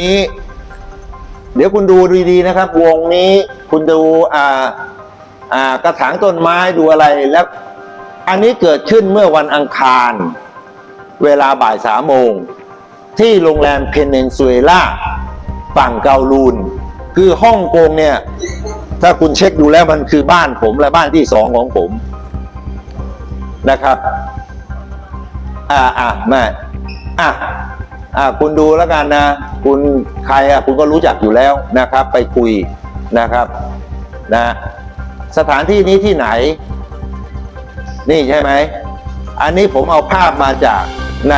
นี้ เดี๋ยวคุณดูดีๆนะครับ วงนี้คุณดูอ่าอ่ากระถางต้นไม้ดูอะไรแล้ว อันนี้เกิดขึ้นเมื่อวันอังคาร เวลาบ่ายสามโมง ที่โรงแรมเพนเนนซูเอลาฝั่งเกาลูน คือฮ่องกงเนี่ย ถ้าคุณเช็คดูแล้วมันคือบ้านผมและบ้านที่สองของผมนะครับ อ่าอ่าม่อะ อ่าคุณดูแล้วกันนะ คุณใครอะคุณก็รู้จักอยู่แล้วนะครับ ไปคุยนะครับนะสถานที่นี้ที่ไหน นี่ใช่ไหม อันนี้ผมเอาภาพมาจากใน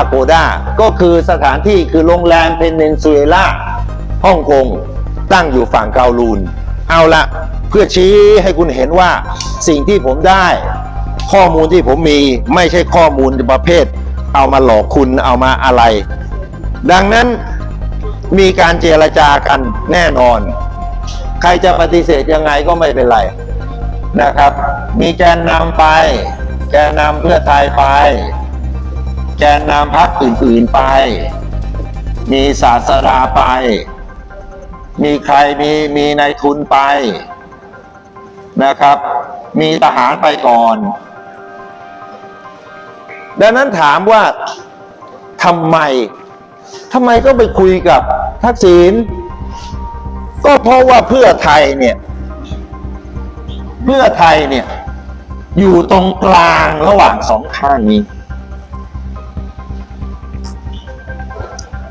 Agoda ก็คือสถานที่คือโรงแรมเพนเนนซูเอลาฮ่องกงตั้งอยู่ฝั่งเกาลูน เอาละเพื่อชี้ให้คุณเห็นว่าสิ่งที่ผมได้ ข้อมูลที่ผมมีไม่ใช่ข้อมูลประเภท เอามาหลอกคุณเอามาอะไร ดังนั้นมีการเจรจากันแน่นอน ใครจะปฏิเสธยังไงก็ไม่เป็นไรนะครับ มีแกนนำไป แกนนำเพื่อไทยไป แกนนำพักอื่นๆไป มีศาสดาไป มีใครมีมีนายทุนไปนะครับ มีทหารไปก่อน ดังนั้นถามว่าทำไมทำไมก็ไปคุยกับทักษิณก็เพราะว่าเพื่อไทยเนี่ย เพื่อไทยเนี่ย อยู่ตรงกลางระหว่างสองข้างนี้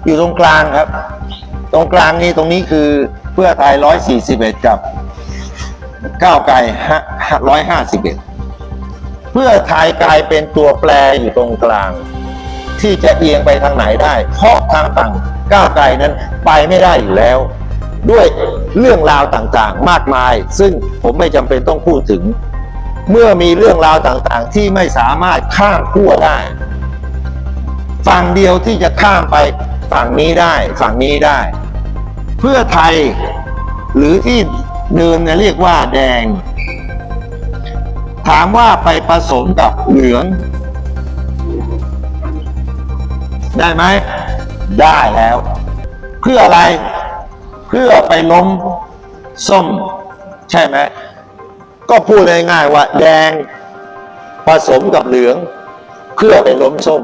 อยู่ตรงกลางครับ ตรงกลางนี้ตรงนี้คือเพื่อไทยร้อยสี่สิบเอ็ดกับก้าวไกลร้อยห้าสิบเอ็ด เพื่อไทยกลายเป็นตัวแปรอยู่ตรงกลาง ที่จะเอียงไปทางไหนได้ เพราะทางฝั่งก้าวไกลนั้นไปไม่ได้อยู่แล้ว ด้วยเรื่องราวต่างๆ มากมาย ซึ่งผมไม่จำเป็นต้องพูดถึง เมื่อมีเรื่องราวต่างๆ ที่ไม่สามารถข้ามขั้วได้ ฝั่งเดียวที่จะข้ามไปฝั่งนี้ได้ ฝั่งนี้ได้ เพื่อไทยหรือที่เดิมเนี่ยเรียกว่าแดง ถามว่าไปผสมกับเหลือง ได้ไหม ได้แล้ว เพื่ออะไร เพื่อไปล้มส้ม ใช่ไหม ก็พูดง่ายๆว่า แดงผสมกับเหลือง เพื่อไปล้มส้ม